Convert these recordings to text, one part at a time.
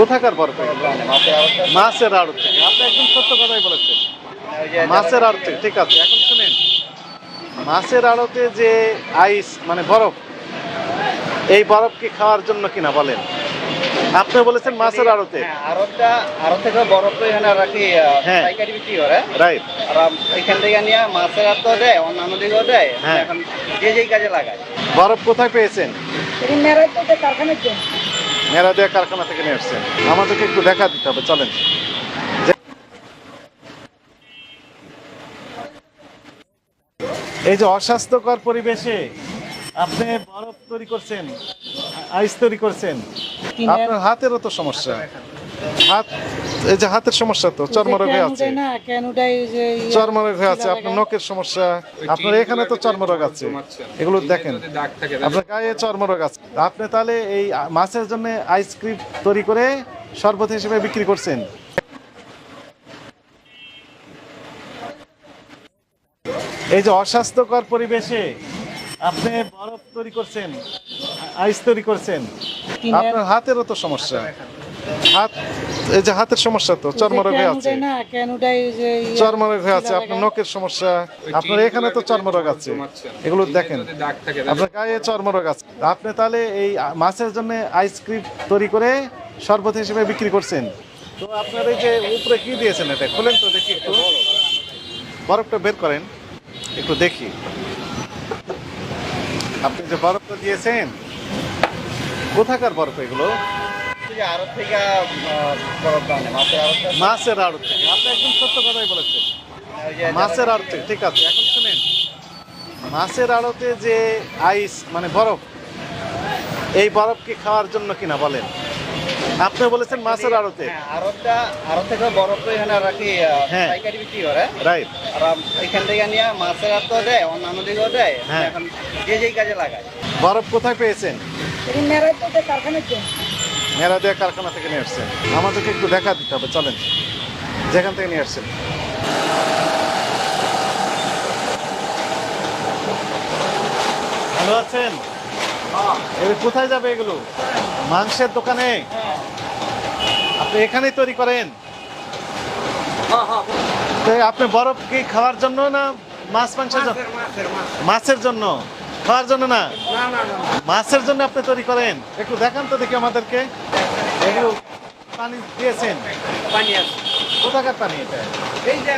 কোথাকার বরফ মাছের আড়ত থেকে। আপনি একদম সত্য কথাই বলেছেন। মাছের আড়ত থেকে ঠিক আছে এখন শুনেন। মাছের আড়তে যে আইস মানে বরফ এই বরফ কি খাওয়ার জন্য কিনা বলেন? আপনি বলেছেন মাছের আড়তে। হ্যাঁ, আড়তটা আড়ত থেকে বরফ তো এখানে রাখি হ্যাঁ। পাইকারি বিক্রি করে। রাইট। আর এখান থেকে নিয়ে মাছের দেয় অন্যান্য দিকেও দেয়। হ্যাঁ। এখন যে যেই কাজে লাগায়। বরফ কোথায় পেয়েছেন? মেরা দেয়া কারখানা থেকে নিয়ে আসছেন আমাদেরকে একটু দেখা দিতে হবে চলেন। এই যে অস্বাস্থ্যকর পরিবেশে আপনি বরফ তৈরি করছেন আইস তৈরি করছেন। আপনার হাতেরও তো সমস্যা। হাত এই যে হাতের সমস্যা তো চর্মরোগ হয়ে আছে। না কেন ওটাই যে চর্মরোগ হয়ে আছে আপনার নখের সমস্যা আপনার এখানে তো চর্মরোগ আছে। এগুলো দেখেন আপনার গায়ে চর্মরোগ আছে। আপনি তাহলে এই মাছের জন্য আইসক্রিম তৈরি করে শরবত হিসেবে বিক্রি করছেন। এই যে অস্বাস্থ্যকর পরিবেশে আপনি বরফ তৈরি করছেন আইস তৈরি করছেন। আপনার হাতেরও তো সমস্যা। হাত এই যে হাতের সমস্যা তো চর্মরোগ হয়ে আছে। না কেন ওটাই যে ইয়ে- চর্মরোগ হয়ে আছে আপনার নখের সমস্যা আপনার এখানে তো চর্মরোগ আছে। এগুলো দেখেন আপনার গায়ে চর্মরোগ আছে। আপনি তাহলে এই মাছের জন্য আইসক্রিম তৈরি করে শরবত হিসেবে বিক্রি করছেন। তো আপনার এই যে উপরে কি দিয়েছেন এটা? খুলেন তো দেখি একটু। বরফটা বের করেন একটু দেখি। আপনি যে বরফটা দিয়েছেন কোথাকার বরফ এগুলো? বরফ মাছের আড়ত থেকে। আপনি একদম সত্য কথাই বলেছেন। মাছের আড়তে ঠিক আছে এখন শুনেন। মাছের আড়তে যে আইস মানে বরফ এই বরফ কি খাওয়ার জন্য কিনা বলেন? আপনি বলেছেন মাছের আড়তে। হ্যাঁ, আড়তটা আড়ত থেকে বরফ তো এখানে রাখি হ্যাঁ। পাইকারি বিক্রি করে। রাইট। আর এখান থেকে নিয়ে মাছের আড়ত দেয় অন্যান্য দিকেও দেয়। হ্যাঁ। এখন যে যেই কাজে লাগায়। বরফ কোথায় পেয়েছেন? মেরা দেয়া কারখানা থেকে নিয়ে আসছেন আমাদেরকে একটু দেখা দিতে হবে চলেন। যেখান থেকে নিয়ে আসছেন। ভালো আছেন? এবার কোথায় যাবে এগুলো? মাংসের দোকানে? আপনি এখানেই তৈরি করেন? তো আপনি বরফ কি খাওয়ার জন্য না মাছ মাংসের জন্য? মাছের জন্য? খাওয়ার জন্য না? মাছের জন্য আপনি তৈরি করেন? একটু দেখান তো দেখি আমাদেরকে। পানি দিয়েছেন। পানি আছে। কোথাকার পানি এটা? এই যে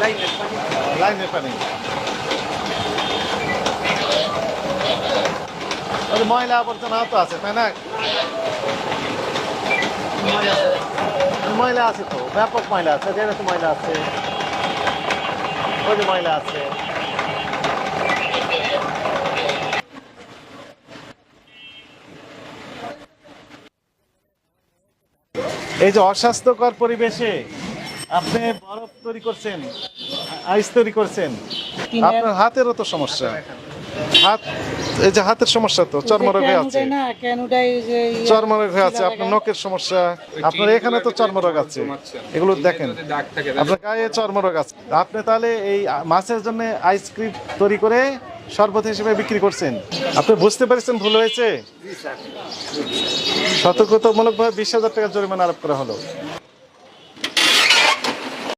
লাইনের পানি। লাইনের পানি। ময়লা আবর্জনা তো আছে তাই না? ময়লা আছে। তো। ব্যাপক ময়লা আছে যেটা তো ময়লা আছে। ওই যে ময়লা আছে। এই যে অস্বাস্থ্যকর পরিবেশে আপনি বরফ তৈরি করছেন আইস তৈরি করছেন। আপনার হাতেরও তো সমস্যা। হাত এই যে হাতের সমস্যা তো চর্মরোগ হয়ে আছে। ইয়ে- চর্মরোগ হয়ে আছে আপনার নখের সমস্যা আপনার এখানে তো চর্মরোগ আছে। এগুলো দেখেন আপনার গায়ে চর্মরোগ আছে। আপনি তাহলে এই মাছের জন্য আইসক্রিম তৈরি করে শরবত হিসেবে বিক্রি করছেন। আপনি বুঝতে পারছেন ভুল হয়েছে? সতর্কতামূলকভাবে বিশ হাজার টাকা জরিমানা আরোপ করা হলো।